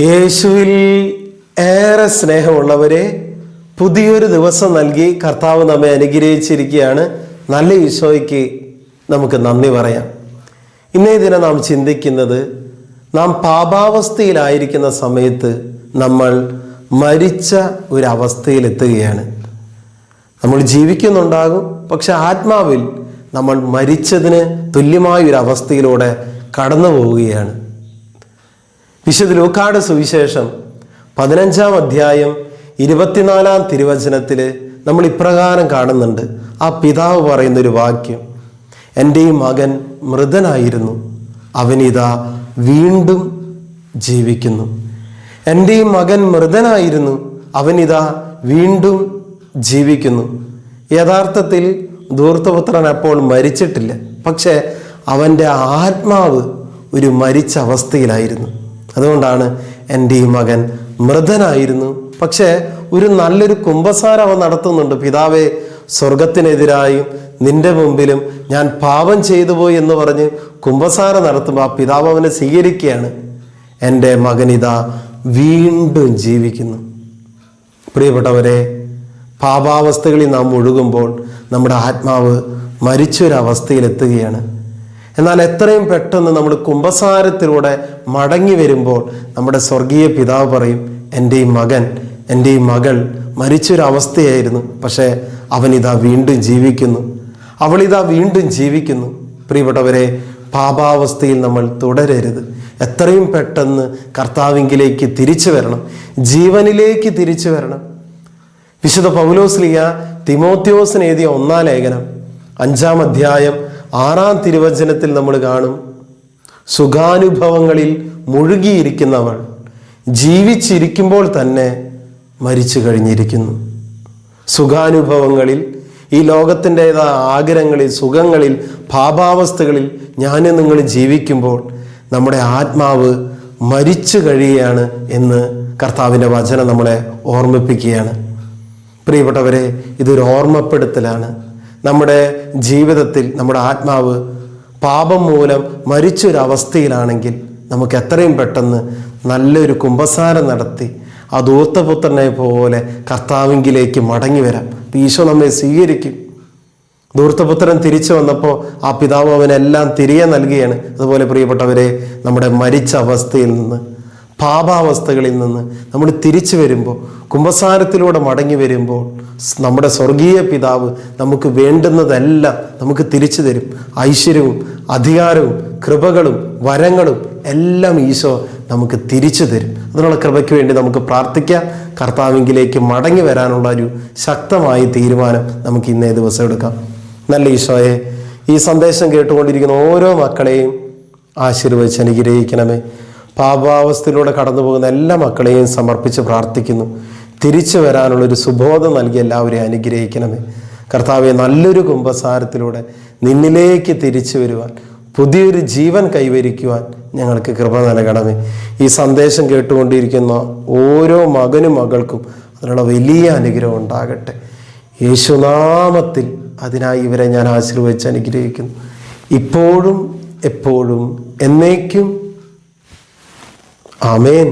യേശുവിൽ ഏറെ സ്നേഹമുള്ളവരെ പുതിയൊരു ദിവസം നൽകി കർത്താവ് നമ്മെ അനുഗ്രഹിച്ചിരിക്കുകയാണ്. നല്ല ഈശോയ്ക്ക് നമുക്ക് നന്ദി പറയാം. ഇന്നേ ദിനം നാം ചിന്തിക്കുന്നത് നാം പാപാവസ്ഥയിലായിരിക്കുന്ന സമയത്ത് നമ്മൾ മരിച്ച ഒരവസ്ഥയിലെത്തുകയാണ്. നമ്മൾ ജീവിക്കുന്നുണ്ടാകും പക്ഷെ ആത്മാവിൽ നമ്മൾ മരിച്ചതിന് തുല്യമായ ഒരു അവസ്ഥയിലൂടെ കടന്നു പോവുകയാണ് വിശുദ്ധ ലൂക്കാട് സുവിശേഷം പതിനഞ്ചാം അധ്യായം ഇരുപത്തിനാലാം തിരുവചനത്തിൽ നമ്മൾ ഇപ്രകാരം കാണുന്നുണ്ട്. ആ പിതാവ് പറയുന്ന ഒരു വാക്യം എന്റെ ഈ മകൻ മൃതനായിരുന്നു. അവനിതാ വീണ്ടും ജീവിക്കുന്നു. എന്റെ ഈ മകൻ മൃതനായിരുന്നു. അവനിതാ വീണ്ടും ജീവിക്കുന്നു. യഥാർത്ഥത്തിൽ ധൂർത്തപുത്രൻ അപ്പോൾ മരിച്ചിട്ടില്ല. പക്ഷേ അവന്റെ ആത്മാവ് ഒരു മരിച്ച അവസ്ഥയിലായിരുന്നു. അതുകൊണ്ടാണ് എന്റെ ഈ മകൻ മൃതനായിരുന്നു. പക്ഷേ ഒരു നല്ലൊരു കുംഭസാരം അവൻ നടത്തുന്നുണ്ട്. പിതാവേ സ്വർഗത്തിനെതിരായും നിന്റെ മുമ്പിലും ഞാൻ പാപം ചെയ്തു പോയി എന്ന് പറഞ്ഞ് കുംഭസാരം നടത്തുമ്പോൾ ആ പിതാവ് അവനെ സ്വീകരിക്കുകയാണ്. എന്റെ മകനിതാ വീണ്ടും ജീവിക്കുന്നു. പ്രിയപ്പെട്ടവരെ പാപാവസ്ഥകളിൽ നാം ഒഴുകുമ്പോൾ നമ്മുടെ ആത്മാവ് മരിച്ചൊരവസ്ഥയിലെത്തുകയാണ്. എന്നാൽ എത്രയും പെട്ടെന്ന് നമ്മൾ കുംഭസാരത്തിലൂടെ മടങ്ങി വരുമ്പോൾ നമ്മുടെ സ്വർഗീയ പിതാവ് പറയും എന്റെ ഈ മകൻ എന്റെ ഈ മകൾ മരിച്ചൊരവസ്ഥയായിരുന്നു. പക്ഷേ അവനിതാ വീണ്ടും ജീവിക്കുന്നു. അവളിതാ വീണ്ടും ജീവിക്കുന്നു. പ്രിയപ്പെട്ടവരെ പാപാവസ്ഥയിൽ നമ്മൾ തുടരരുത്. എത്രയും പെട്ടെന്ന് കർത്താവിങ്കിലേക്ക് തിരിച്ചു വരണം. ജീവനിലേക്ക് തിരിച്ചു വരണം. വിശുദ്ധ പൗലോസ്ലിയ തിമോത്യോസിന് എഴുതിയ ഒന്നാം ലേഖനം അഞ്ചാം അധ്യായം ആറാം തിരുവചനത്തിൽ നമ്മൾ കാണും സുഖാനുഭവങ്ങളിൽ മുഴുകിയിരിക്കുന്നവൾ ജീവിച്ചിരിക്കുമ്പോൾ തന്നെ മരിച്ചു കഴിഞ്ഞിരിക്കുന്നു. സുഖാനുഭവങ്ങളിൽ ഈ ലോകത്തിന്റെതായ ആഗ്രഹങ്ങളിൽ സുഖങ്ങളിൽ ഭാവാവസ്ഥകളിൽ ഞാൻ നിങ്ങൾ ജീവിക്കുമ്പോൾ നമ്മുടെ ആത്മാവ് മരിച്ചു കഴിയുകയാണ് എന്ന് കർത്താവിന്റെ വചനം നമ്മളെ ഓർമ്മിപ്പിക്കുകയാണ്. പ്രിയപ്പെട്ടവരെ ഇതൊരു ഓർമ്മപ്പെടുത്തലാണ്. നമ്മുടെ ജീവിതത്തിൽ നമ്മുടെ ആത്മാവ് പാപം മൂലം മരിച്ചൊരവസ്ഥയിലാണെങ്കിൽ നമുക്ക് എത്രയും പെട്ടെന്ന് നല്ലൊരു കുംഭസാരം നടത്തി ആ ദൂർത്തപുത്രനെ പോലെ കർത്താവിങ്കിലേക്ക് മടങ്ങി വരാം. ഈശോ നമ്മെ സ്വീകരിക്കും. ദൂർത്തപുത്രൻ തിരിച്ചു വന്നപ്പോൾ ആ പിതാവ് അവനെല്ലാം തിരികെ നൽകുകയാണ്. അതുപോലെ പ്രിയപ്പെട്ടവരെ നമ്മുടെ മരിച്ച അവസ്ഥയിൽ നിന്ന് പാപാവസ്ഥകളിൽ നിന്ന് നമ്മൾ തിരിച്ചു വരുമ്പോൾ കുംഭസാരത്തിലൂടെ മടങ്ങി വരുമ്പോൾ നമ്മുടെ സ്വർഗീയ പിതാവ് നമുക്ക് വേണ്ടുന്നതെല്ലാം നമുക്ക് തിരിച്ചു തരും. ഐശ്വര്യവും അധികാരവും കൃപകളും വരങ്ങളും എല്ലാം ഈശോ നമുക്ക് തിരിച്ചു തരും. അതിനുള്ള കൃപയ്ക്ക് വേണ്ടി നമുക്ക് പ്രാർത്ഥിക്കാം. കർത്താവിങ്കിലേക്ക് മടങ്ങി വരാനുള്ള ഒരു ശക്തമായ തീരുമാനം നമുക്ക് ഇന്നേ ദിവസം എടുക്കാം. നല്ല ഈശോയെ ഈ സന്ദേശം കേട്ടുകൊണ്ടിരിക്കുന്ന ഓരോ മക്കളെയും ആശീർവദിച്ച് അനുഗ്രഹിക്കണമേ. പാപാവസ്ഥയിലൂടെ കടന്നു പോകുന്ന എല്ലാ മക്കളെയും സമർപ്പിച്ച് പ്രാർത്ഥിക്കുന്നു. തിരിച്ചു വരാനുള്ള ഒരു സുബോധം നൽകി എല്ലാവരെയും അനുഗ്രഹിക്കണമേ. കർത്താവെ നല്ലൊരു കുംഭസാരത്തിലൂടെ നിന്നിലേക്ക് തിരിച്ചു വരുവാൻ പുതിയൊരു ജീവൻ കൈവരിക്കുവാൻ ഞങ്ങൾക്ക് കൃപ നൽകണമേ. ഈ സന്ദേശം കേട്ടുകൊണ്ടിരിക്കുന്ന ഓരോ മകനും മകൾക്കും അതിനുള്ള വലിയ അനുഗ്രഹം ഉണ്ടാകട്ടെ. യേശുനാമത്തിൽ അതിനായി ഇവരെ ഞാൻ ആശീർവദിച്ച് അനുഗ്രഹിക്കുന്നു. ഇപ്പോഴും എപ്പോഴും എന്നേക്കും ആമേൻ